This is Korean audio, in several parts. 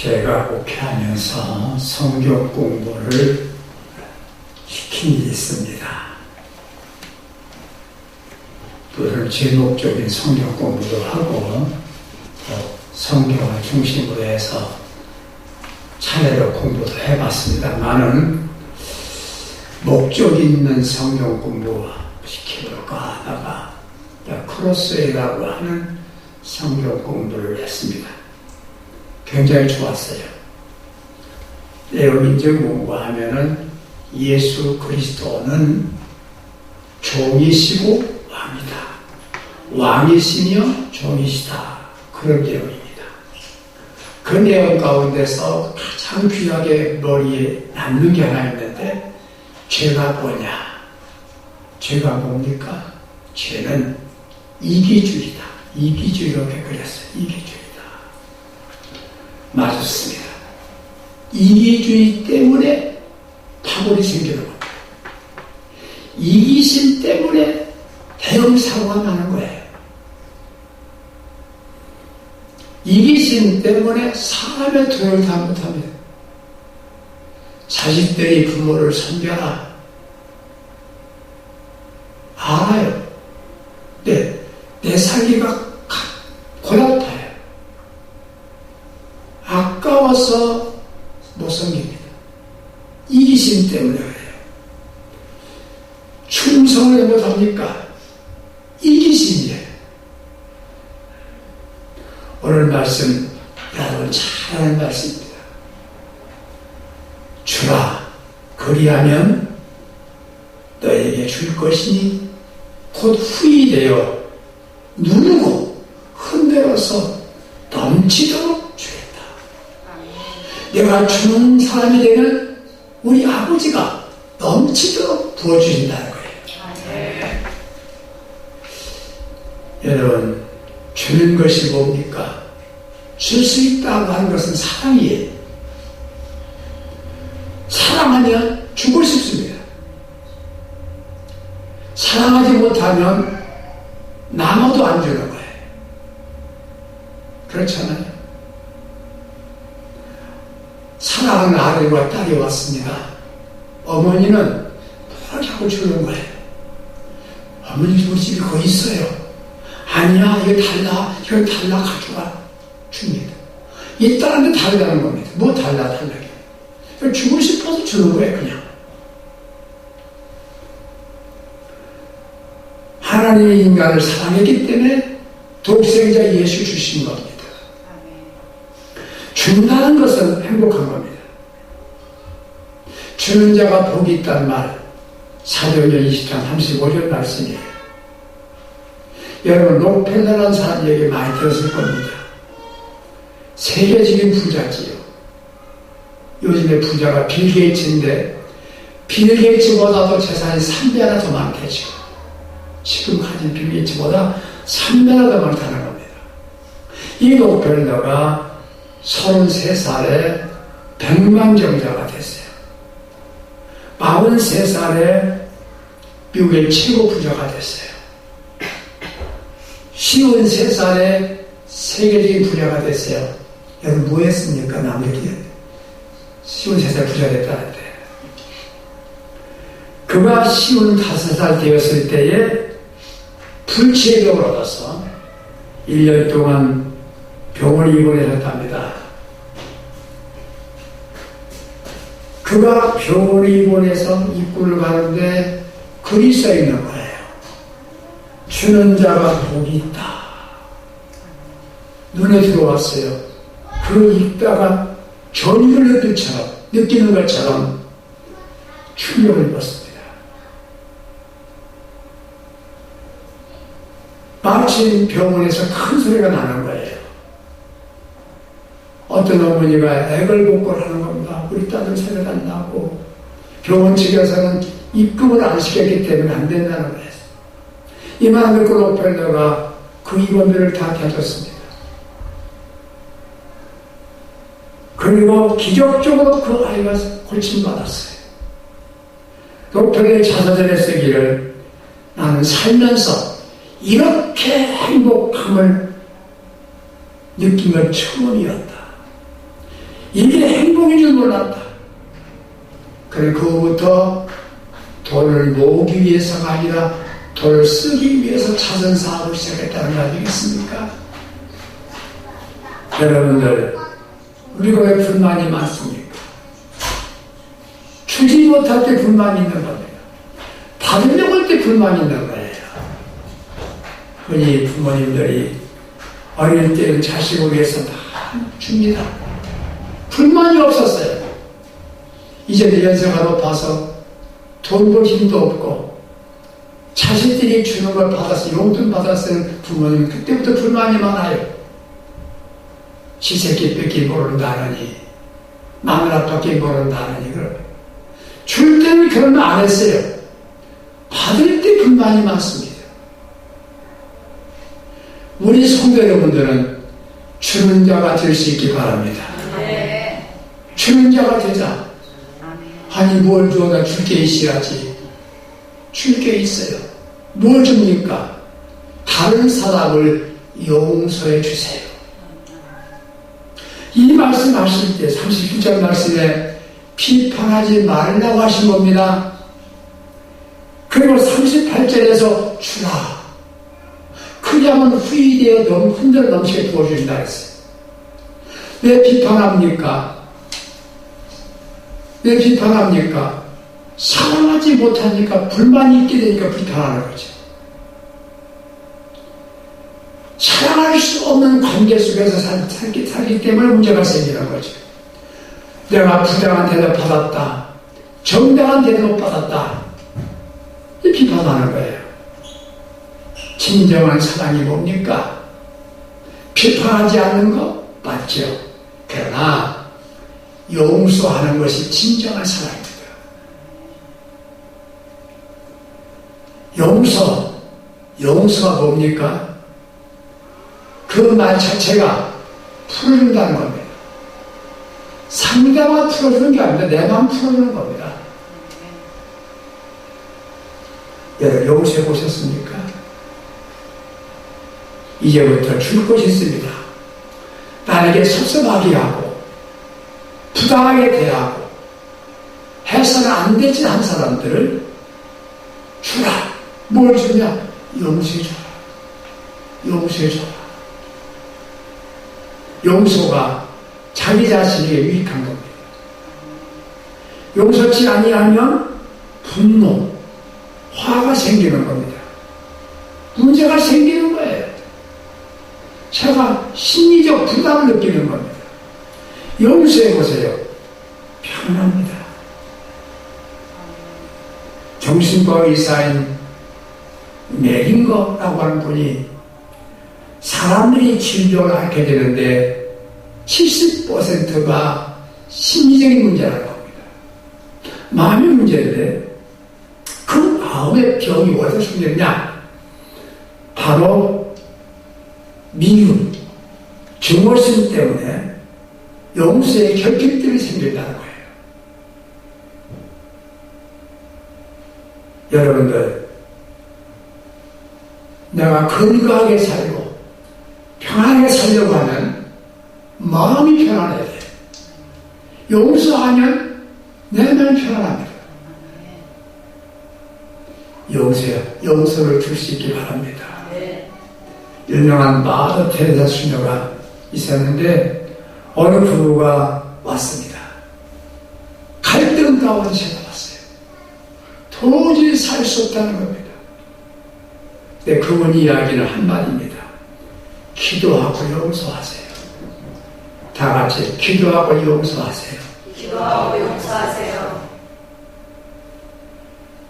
제가 목회하면서 성경 공부를 시킨 일이 있습니다. 또는 제목적인 성경 공부도 하고 또 성경을 중심으로 해서 차례로 공부도 해봤습니다만은 목적 있는 성경 공부 시켜볼까 하다가 크로스웨이라고 하는 성경 공부를 했습니다. 굉장히 좋았어요. 내용인적 공부하면은 예수 그리스도는 종이시고 왕이다. 왕이시며 종이시다. 그런 내용입니다. 그 내용 가운데서 가장 귀하게 머리에 남는 게 하나 있는데 죄가 뭐냐? 죄가 뭡니까? 죄는 이기주의다. 이기주의 이렇게 그렸어요. 이기주의다. 맞았습니다. 이기주의 때문에 파벌이 생기는 겁니다. 이기심 때문에 대형 사고가 나는 거예요. 이기심 때문에 사람의 도를 잘못합니다. 자식들이 부모를 섬겨라. 알아요. 네, 내 살기가 고달파요. 아까워서 못 섬깁니다. 이기심 때문에 그래요. 충성을 못합니까? 이기심이에요. 오늘 말씀 여러분 잘하는 말씀입니다. 주라 그리하면 너에게 줄 것이니 곧 후이 되어 누르고 내가 주는 사람이 되는 우리 아버지가 넘치도록 부어주신다는 거예요. 여러분 주는 것이 뭡니까? 줄 수 있다고 하는 것은 사랑이에요. 사랑하면 주고 싶습니다. 사랑하지 못하면 나무도 안 주는 거예요. 그렇잖아요. 사랑하는 아들과 딸이 왔습니다. 어머니는 뭘 자꾸 주는 거예요. 어머니 집에 거기 있어요. 아니야, 이거 달라, 이거 달라, 가져가. 줍니다. 있다는데 달라는 겁니다. 뭐 달라, 달라게. 주고 싶어서 주는 거예요, 그냥. 하나님의 인간을 사랑했기 때문에 독생자 예수 주신 겁니다. 준다는 것은 행복한 겁니다. 주는 자가 복이 있다는 말, 사도행전 20장 35절 말씀이에요. 여러분, 록펠러라는 사람 얘기 많이 들었을 겁니다. 세계적인 부자지요. 요즘에 부자가 빌 게이츠인데, 빌 게이츠보다도 재산이 3배나 더 많겠죠. 지금 가진 빌 게이츠보다 3배나 더 많다는 겁니다. 이 록펠러가 33살에 백만경자가. 43살에 미국의 최고 부자가 됐어요. 53살에 세계적인 부자가 됐어요. 여러분 뭐 했습니까? 남들이 53살 부자 됐다는데 그가 55살 되었을 때에 불치병을 얻어서 1년 동안 병원에 입원해졌답니다. 그가 입원해서 입구를 가는데 글이 써 있는 거예요. 주는 자가 복이 있다. 눈에 들어왔어요. 그 읽다가 전율을 느끼처럼, 느끼는 것처럼 충격을 입었습니다. 마침 병원에서 큰 소리가 나는 거예요. 어떤 어머니가 애걸 복걸 하는 겁니다. 우리 딸은 세례 안나고 병원 측에서는 입금을 안 시켰기 때문에 안 된다는 거예요. 이만한 걸 록펠러가 그 입원비를 다 대줬습니다. 그리고 기적적으로 그 아이가 고침받았어요. 록펠러의 자서전에 쓰기를 나는 살면서 이렇게 행복함을 느낀 건 처음이었다. 이게 행복인 줄 몰랐다. 그래 그후부터 돈을 모으기 위해서가 아니라 돈을 쓰기 위해서 찾은 사업을 시작했다는 거 아니겠습니까? 여러분들 우리가 왜 불만이 많습니까? 주지 못할 때 불만이 있는 겁니다. 받으려고 할 때 불만이 있는 거예요. 흔히 부모님들이 어릴 때는 자식을 위해서 다 줍니다. 불만이 없었어요. 이제 연세가 높아서 돈 벌 힘도 없고 자식들이 주는 걸 받아서 용돈 받아서 부모님 그때부터 불만이 많아요. 지새끼 뺏기 모른다느니 마누라 밖에 모른다느니 그러면 줄 때는 그런 말안 했어요. 받을 때 불만이 많습니다. 우리 성도 여러분들은 주는 자가 될 수 있기 바랍니다. 네. 주는 자가 되자. 아니 뭘 줘? 나 줄 게 있어야지. 줄 게 있어요. 뭘 줍니까? 다른 사람을 용서해 주세요. 이 말씀 하실 때 39절 말씀에 비판하지 말라고 하신 겁니다. 그리고 38절에서 주라. 그리하면 후이되어 넘, 흔들어 넘치게 부어주신다 했어요. 왜 비판합니까? 왜 비판합니까? 사랑하지 못하니까 불만이 있게 되니까 비판하는 거죠. 사랑할 수 없는 관계 속에서 살, 살기, 살기 때문에 문제가 생기는 거죠. 내가 부당한 대답 받았다. 정당한 대답 받았다. 이 비판하는 거예요. 진정한 사랑이 뭡니까? 비판하지 않는 거 맞죠. 그러나 용서하는 것이 진정한 사랑입니다. 용서, 용서가 뭡니까? 그 말 자체가 풀어준다는 겁니다. 상대가 풀어주는 게 아니라 내 마음 풀어주는 겁니다. 여러분 용서해 보셨습니까? 이제부터 줄 것이 있습니다. 나에게 섭섭하게 하고 부당하게 대하고 해서는 안 되지 한 사람들을 주라. 뭘 주냐? 용서해 줘라. 용서해 줘라. 용서가 자기 자신에게 유익한 겁니다. 용서치 아니하면 분노, 화가 생기는 겁니다. 문제가 생기는 거예요. 제가 심리적 부담을 느끼는 겁니다. 용서해 보세요. 편합니다. 정신과 의사인 메링거라고 하는 분이 사람들이 진료를 하게 되는데 70%가 심리적인 문제라는 겁니다. 마음의 문제인데 그 마음의 병이 어디서 생겼냐? 바로 미움, 증오심 때문에 용서의 결핍들이 생긴다는 거예요. 여러분들, 내가 건강하게 살고 평안하게 살려고 하면 마음이 편안해야 돼. 용서하면 내 마음이 편안합니다. 용서요. 용서를 줄 수 있기 바랍니다. 유명한 마더 테레사 수녀가 있었는데 어느 부부가 왔습니다. 갈등 가운데 찾아왔어요. 도저히 살 수 없다는 겁니다. 근데 그분이 이야기는 한마디입니다. 기도하고 용서하세요. 다 같이 기도하고 용서하세요. 기도하고 용서하세요.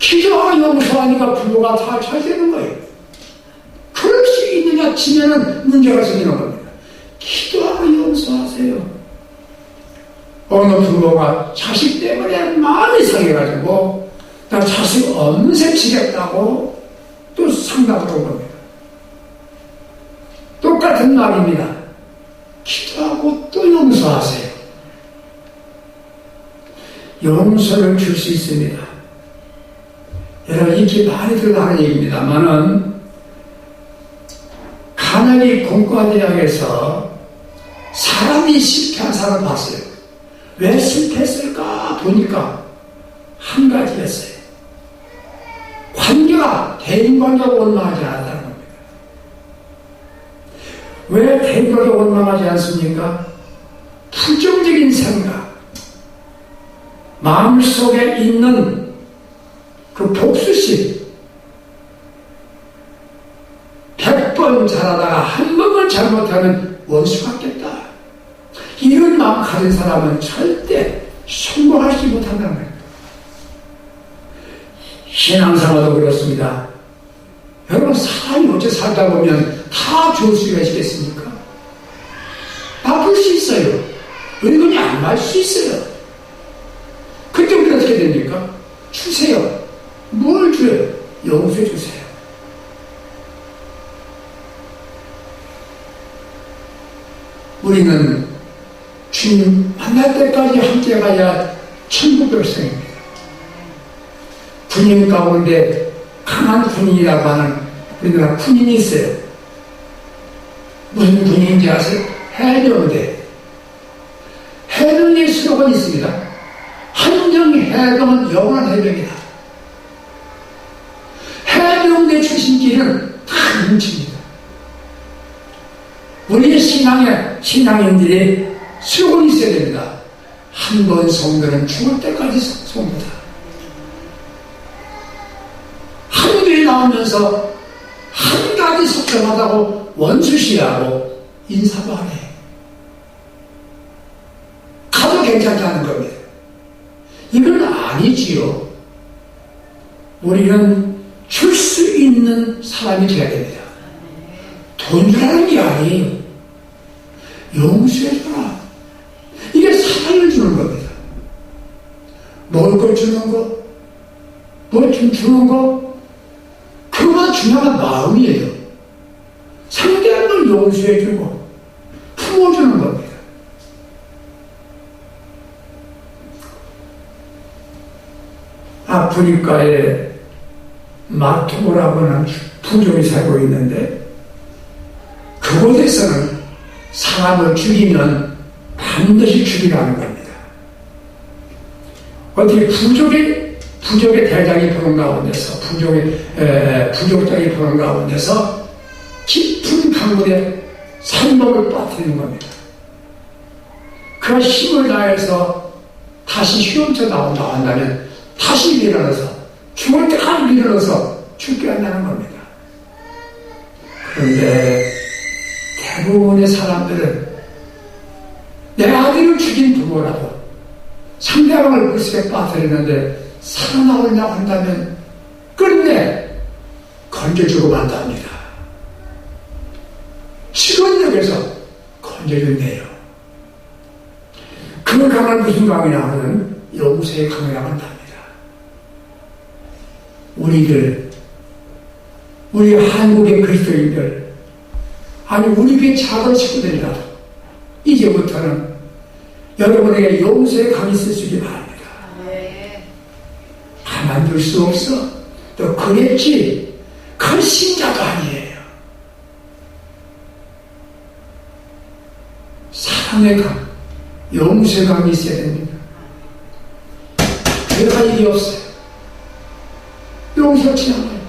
기도하고 용서하니까 부부가 다잘 되는 거예요. 그럴 수 있느냐 치면은 문제가 생기는 겁니다. 기도하고 용서하세요. 어느 부모가 자식 때문에 마음이 상해가지고 나 자식 치겠다고 또 상담을 온 겁니다. 똑같은 말입니다. 기도하고 또 용서하세요. 용서를 줄 수 있습니다. 여러분, 이렇게 많이 들어가는 얘기입니다만은, 가나리 공과대학에서 사람이 실패한 사람을 봤어요. 왜 실패했을까 보니까 한 가지였어요. 관계가 대인관계가 원망하지 않았다는 겁니다. 왜 대인관계가 원망하지 않습니까? 부정적인 생각, 마음 속에 있는 그 복수심, 백 번 잘하다가 한 번만 잘못하면 원수 같겠다. 이런 마음 가진 사람은 절대 성공하지 못한다는 거예요. 신앙생활도 그렇습니다. 여러분, 사람이 어째 살다 보면 다 좋을 수가 있겠습니까? 나쁠 수 있어요. 은근히 안 맞을 수 있어요. 그때 우리 어떻게 됩니까? 주세요. 뭘 줘요? 용서해 주세요. 우리는 주님 만날 때까지 함께 가야 천국 백성입니다. 군인 가운데 강한 군인이라고 하는 우리나라 군인이 있어요. 무슨 군인인지 아세요? 해병대. 해병대 수록은 있습니다. 한정 해병은 영원한 해병이다. 해병대 출신끼리는 다 뭉칩니다. 우리의 신앙에, 신앙인들이 수록은 있어야 됩니다. 한 번 성도는 죽을 때까지 성도다. 한교에 나오면서 한 가지 속정하다고 원수시하고 인사도 안 해. 가도 괜찮다는 겁니다. 이건 아니지요. 우리는 줄 수 있는 사람이 되어야 됩니다. 돈 주라는 게 아니에요. 용서해줘라. 이게 사랑을 주는 겁니다. 먹을 걸 주는 거, 뭐좀 주는 거, 그거가 중요한 마음이에요. 상대방을 용서해주고 품어주는 겁니다. 아프리카에 마토라고 하는 부족이 살고 있는데 그곳에서는 사람을 죽이면 반드시 죽이라는 겁니다. 어떻게 부족의 부족의 대장이 보는 가운데서 부족의 에, 부족장이 보는 가운데서 깊은 강물에 산목을 빠뜨리는 겁니다. 그 힘을 다해서 다시 휴엄쳐 나온 나온다면 다시 밀어넣어서 죽을 때까지 밀어넣어서 죽게 한다는 겁니다. 그런데 대부분의 사람들은 내 아들을 죽인 부모라도 상대방을 물속에 빠뜨리는데 살아나오려고 한다면 끝내 건져주고 만답니다. 직원역에서 건져준대요. 그 강을 무슨 강이냐 하면 용서의 강이라고 한답니다. 우리들, 우리 한국의 그리스도인들, 아니 우리 교 작은 식구들이라도 이제부터는 여러분에게 용서의 강이 있으시기 바랍니다. 네. 가만둘 수 없어. 또 그랬지. 큰 신자도 아니에요. 사랑의 강, 용서의 강이 있어야 됩니다. 그럴 일이 없어요. 용서치 않아요.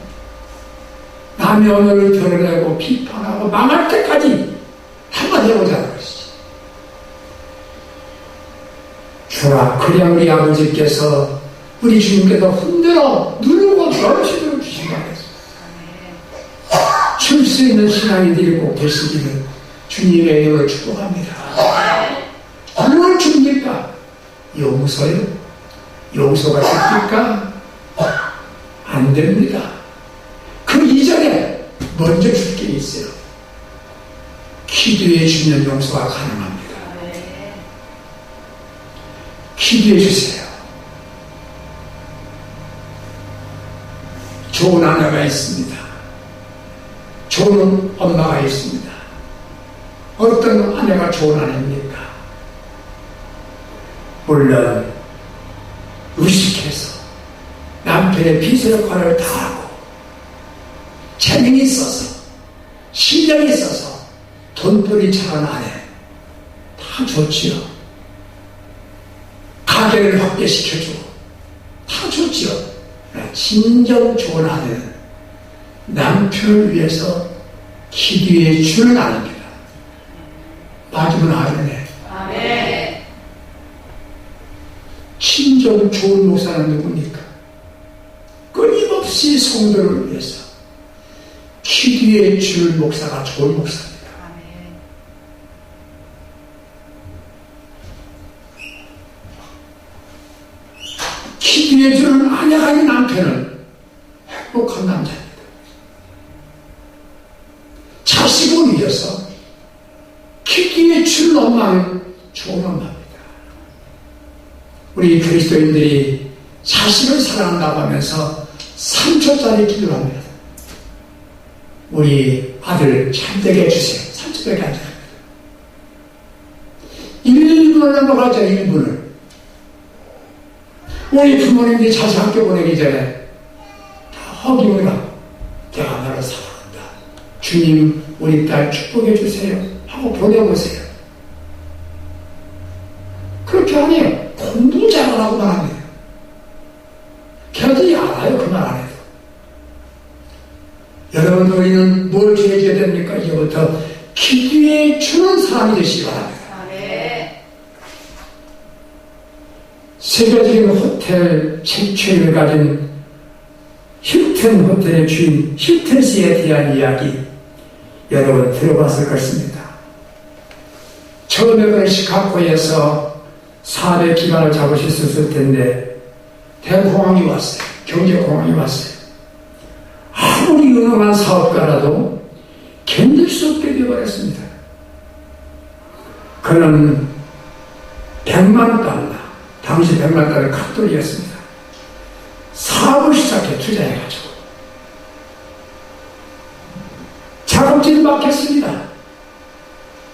남의 언어를 드러내고 비판하고 망할 때까지 한번 해보자는 것이지. 주라, 그래 우리 아버지께서 우리 주님께서 흔들어 누르고 넘치도록 주신다 했습니다. 춤수 있는 신앙인들이 꼭 되시기를 주님의 이름으로 축복합니다. 뭘 줍니까? 용서요? 용서가 됩니까? 안 됩니다. 그 이전에 먼저 줄 게 있어요. 기도해 주면 용서가 가능합니다. 네. 기도해 주세요. 좋은 아내가 있습니다. 좋은 엄마가 있습니다. 어떤 아내가 좋은 아내입니까? 물론 의식해서 남편의 빚의 역할을 다하고 재능이 있어서 실력이 있어서 돈벌이 잘한 아내 다 좋지요. 가게를 확대시켜주고 다 좋지요. 진정 아내는 남편을 위해서 기도해 주는 아내입니다. 맞으면 아멘네. 아멘. 진정 좋은 목사는 누굽니까? 끊임없이 성도를 위해서 기도해 줄 목사가 좋은 목사입니다. 아멘. 주는 아내가 아닌 남편은 행복한 남자입니다. 자식을 위해서 기도해 줄 엄마는 좋은 엄마입니다. 우리 그리스도인들이 자식을 사랑한다고 하면서 3초짜리 기도를 합니다. 우리 아들 잘 되게 해주세요. 3초밖에 안 돼요. 1분을 넘어가죠, 1분을. 우리 부모님들이 자식 학교 보내기 전에 하고 내가 너를 사랑한다. 주님 우리 딸 축복해 주세요. 하고 보내보세요. 그렇게 하니 공부 잘하라고만 합니다. 걔들이 알아요. 그말 안 해도. 여러분 우리는 뭘 해줘야 됩니까? 이제부터 기도해 주는 사람이 되시기 바랍니다. 아멘. 세계적인 호텔 책취를 가진 힐튼 호텔의 주인 힐튼 씨에 대한 이야기 여러분 들어봤을 것입니다. 처음에 그 시카고에서 4대 기관을 잡으셨을 텐데 대공황이 왔어요. 경제공황이 왔어요. 아무리 유능한 사업가라도 견딜 수 없게 되어버렸습니다. 그는 100만 달러 당시 100만 달러 값돌이었습니다. 사업을 시작해 투자해가지고 작업진이 막혔습니다.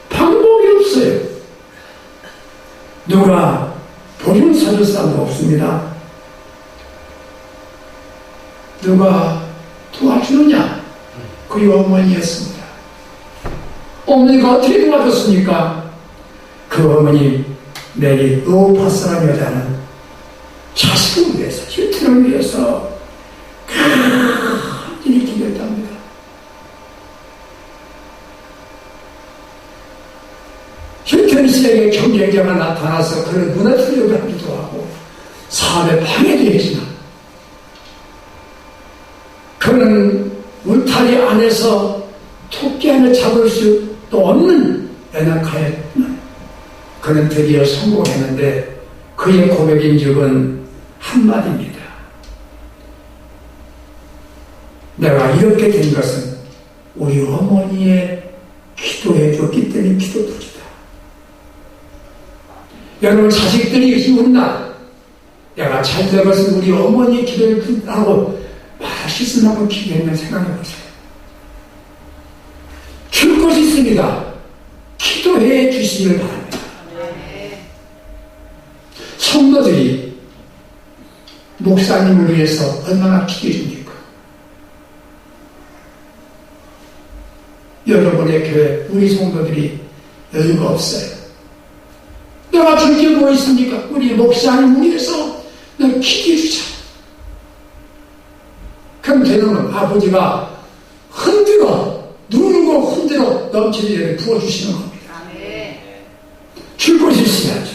방법이 없어요. 누가 보증 서줄 사람도 없습니다. 누가 도와주느냐? 그리 어머니였습니다. 어머니가 어떻게 도와줬습니까? 그 어머니 내리 로파스라는 여자는 자식을 위해서, 힐튼을 위해서 간절히 기도했답니다. 힐튼 씨에게 경쟁자가 나타나서 그를 무너뜨리려고 하기도 하고 사업에 방해도 했지만 그는 울타리 안에서 토끼 하나 잡을 수도 없는 연약하였지만 그는 드디어 성공했는데 그의 고백인 적은 한마디입니다. 내가 이렇게 된 것은 우리 어머니의 기도해 줬기 때문에 기도드리다. 여러분 자식들이 날 내가 잘 된 것은 우리 어머니의 기도를 듣다고 말실수 하고 기도했나 생각해 보세요. 줄 것이 있습니다. 기도해 주시길 바랍니다. 성도들이 목사님을 위해서 얼마나 기도해 줍니까? 여러분의 교회, 우리 성도들이 여유가 없어요. 내가 줄게 뭐 있습니까? 우리 목사님 위해서 너 기도해 주자. 그럼 되는 건 아버지가 흔들어, 누르고 흔들어 넘치는 예를 부어주시는 겁니다. 줄 것이 있어야죠.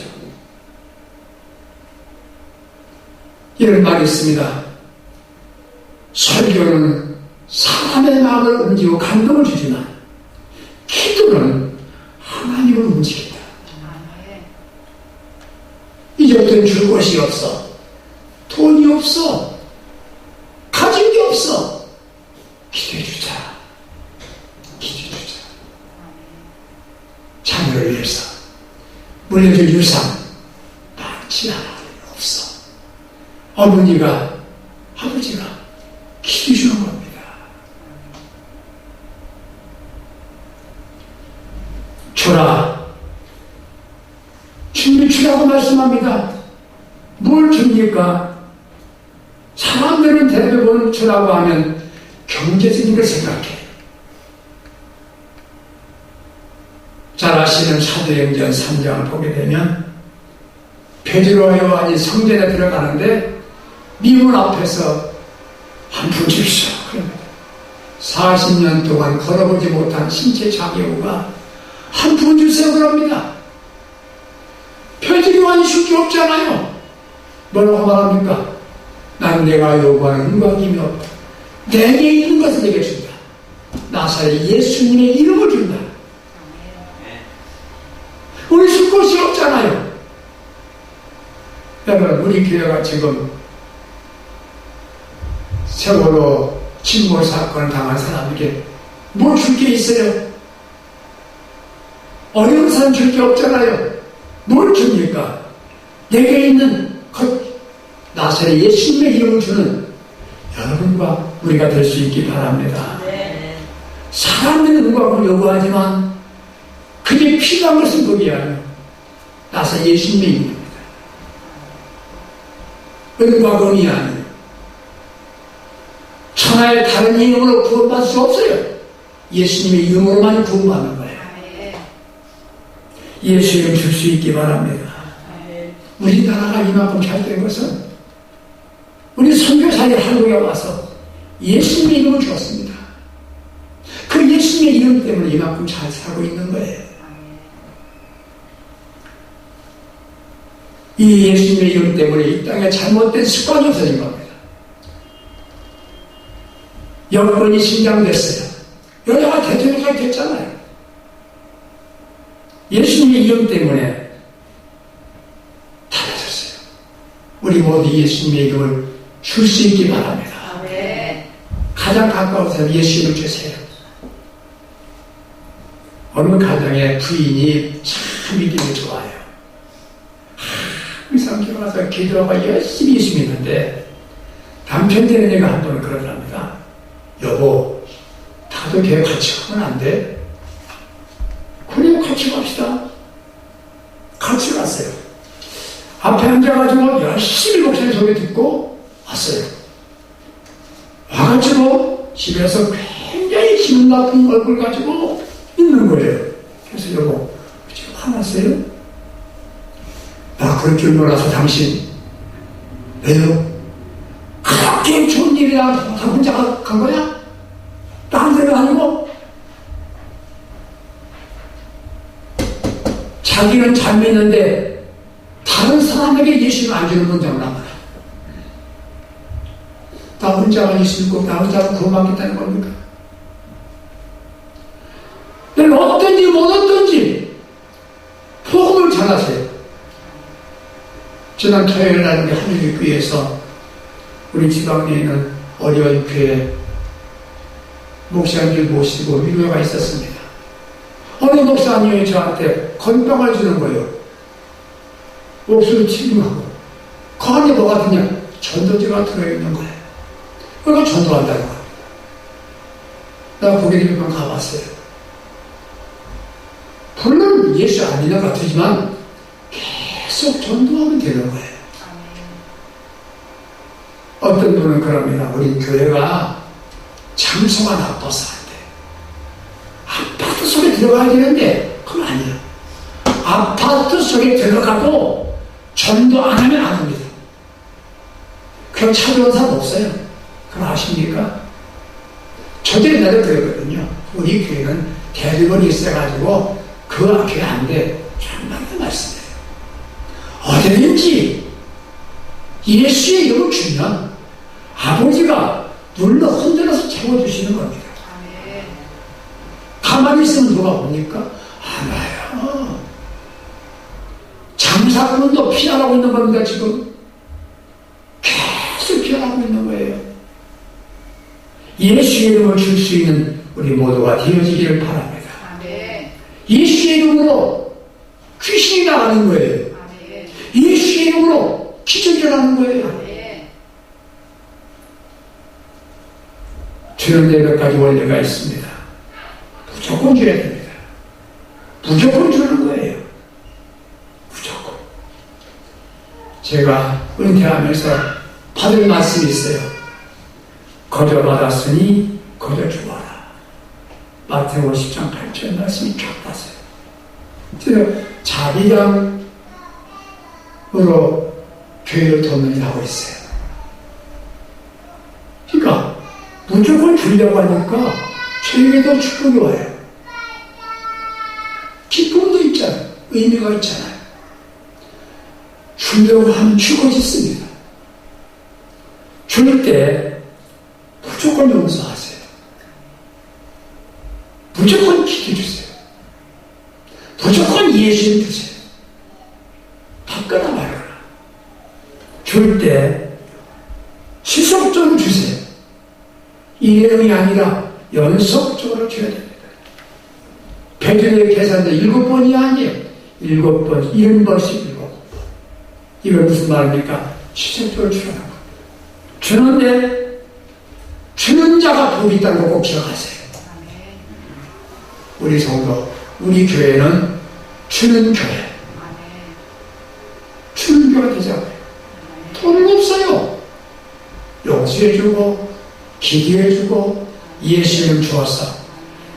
이런 말이 있습니다. 설교는 사람의 마음을 움직이고 감동을 주지만 기도는 하나님을 움직인다. 이제부터는 줄 것이 없어. 돈이 없어. 가진 게 없어. 기도해 주자. 기도해 주자. 자녀를 위해서 물려줄 유산 많지 않아 없어. 어머니가 아버지가 주는 겁니다. 주라 주님이 주라고 말씀합니다. 뭘 줍니까? 사람들은 대부분 주라고 하면 경제적인 걸 생각해. 잘 아시는 사도행전 3장을 보게 되면 베드로와 요한이 성전에 들어가는데 미문 앞에서 한푼 주십시오. 그럽니다. 40년 동안 걸어보지 못한 신체 장애우가 한 푼 주세요 그럽니다. 베드로 요한이 줄게 없잖아요. 뭐라고 말합니까? 난 내가 요구하는 음악이며 내게 있는 것을 내게 준다. 나사렛 예수님의 이름을 준다. 우리 줄 곳이 없잖아요. 여러분, 우리 교회가 지금 세월호 침몰 사건을 당한 사람에게 뭘 줄 게 있어요? 어려운 사람 줄 게 없잖아요. 뭘 줍니까? 내게 있는 것, 나사렛 예수님의 이름을 주는 여러분과 우리가 될 수 있기 바랍니다. 사람들의 음악을 요구하지만 그게 필요한 것은 그게 아니에요. 나사 예수님의 이름입니다. 은과 은이 아니에요. 천하의 다른 이름으로 구원받을 수 없어요. 예수님의 이름으로만 구원받는 거예요. 예수 이름 줄 수 있기 바랍니다. 우리나라가 이만큼 잘 된 것은 우리 선교사님 한국에 와서 예수님의 이름을 주었습니다. 그 예수님의 이름 때문에 이만큼 잘 살고 있는 거예요. 이 예수님의 이름 때문에 이 땅에 잘못된 습관이 없어진 겁니다. 여건이 신장됐어요. 여자가 대통령이 됐잖아요. 예수님의 이름 때문에 달라졌어요. 우리 모두 예수님의 이름을 줄 수 있기 바랍니다. 가장 가까운 사람 예수 이름 주세요. 어느 가정에 부인이 참 믿음이 좋아요. 항상 와서 기도하고 열심히 예수 믿는데 남편 되는 애가 한 번은 그러답니다. 여보, 다도 교회 같이 가면 안 돼? 그래요, 같이 갑시다. 같이 갔어요. 앞에 앉아가지고 열심히 목소리 소리 듣고 왔어요. 와가지고 집에서 굉장히 기분 나쁜 얼굴 가지고 있는 거예요. 그래서 여보, 지금 화났어요? 나 그럴 줄 몰라서 당신 왜요? 그렇게 좋은 일이라 다 혼자 가- 간 거야? 딴 데가 아니고? 자기는 잘 믿는데 다른 사람에게 예수를 안 주는 건 정말 나 혼자만 있고 나 혼자만 구원받겠다는 겁니까? 내가 어떤지 못 어떤지 복음을 전하세요. 지난 토요일 날 우리 하늘교회에서 우리 지방에 있는 어려운 교회 목사님들 모시고 위로가 있었습니다. 어느 목사님이 저한테 건빵을 주는 거예요. 옥수수 튀김하고 그 안에 뭐가 드냐? 전도지가 들어있는 거예요. 그러니까 전도한다는 거예요. 나 고객님만 가봤어요. 물론 예수 것 같지만 계속 전도하면 되는 거예요. 어떤 분은 그럽니다. 우리 교회가 장소가 나빠서 안 돼. 아파트 속에 들어가야 되는데 그건 아니에요. 아파트 속에 들어가도 전도 안 하면 안 합니다. 그럼 찾아온 사람 없어요. 그럼 아십니까? 저도 옛날에 그랬거든요. 우리 교회는 대리번이 있어가지고 그 교회 안 돼. 정말 말씀해요. 어디든지 예수의 이름을 주면 아버지가 눌러 흔들어서 채워주시는 겁니다. 가만히 있으면 누가 옵니까? 안 와요. 장사꾼도 피하고 있는 겁니다, 지금. 계속 피하고 있는 거예요. 예수의 이름을 줄 수 있는 우리 모두가 되어지기를 바랍니다. 예수의 이름으로 귀신이 나가는 거예요. 예수의 이름으로 기적이 일어나는 거예요. 데몇 가지 원리가 있습니다. 무조건 줘야 됩니다. 무조건 주는 거예요. 무조건. 제가 은퇴하면서 받은 말씀이 있어요. 거저 받았으니 거저 주어라. 마태오 10장 8절 말씀이 쫙 봤어요. 제가 자비랑 교회를 돕는 일 하고 있어요. 그러니까 무조건 주려고 하니까 저에게도 축복이 와요. 기쁨도 있잖아요. 의미가 있잖아요. 주려고 하면 주어졌습니다. 줄 때 무조건 용서하세요. 무조건 기도주세요. 무조건 예수님 주세요. 받거나 말거나. 줄때 지속적으로 주세요. 일회용이 아니라 연속적으로 줘야 됩니다. 베드로의 계산도 일곱 번이 아니에요. 일곱 번, 일흔 번씩 일곱 번. 이건 무슨 말입니까? 지속적으로 주라는 겁니다. 주는데 주는 자가 복이 있다는 거꼭 기억하세요. 우리 성도, 우리 교회는 주는 교회. 주는 교회가 되자고요. 돈은 없어요. 용서해주고, 기도해주고, 예수님 주었어.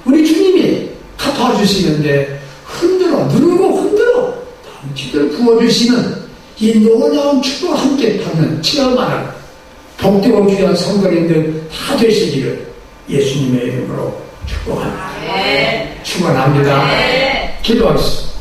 우리 주님이 갚아주시는데 흔들어, 누르고 흔들어, 당치들 부어주시는 이 놀라운 축복과 함께 받는 체험하는 복되고 귀한 성도님들 다 되시기를 예수님의 이름으로 축복합니다. 축원합니다. 네. 기도하겠습니다.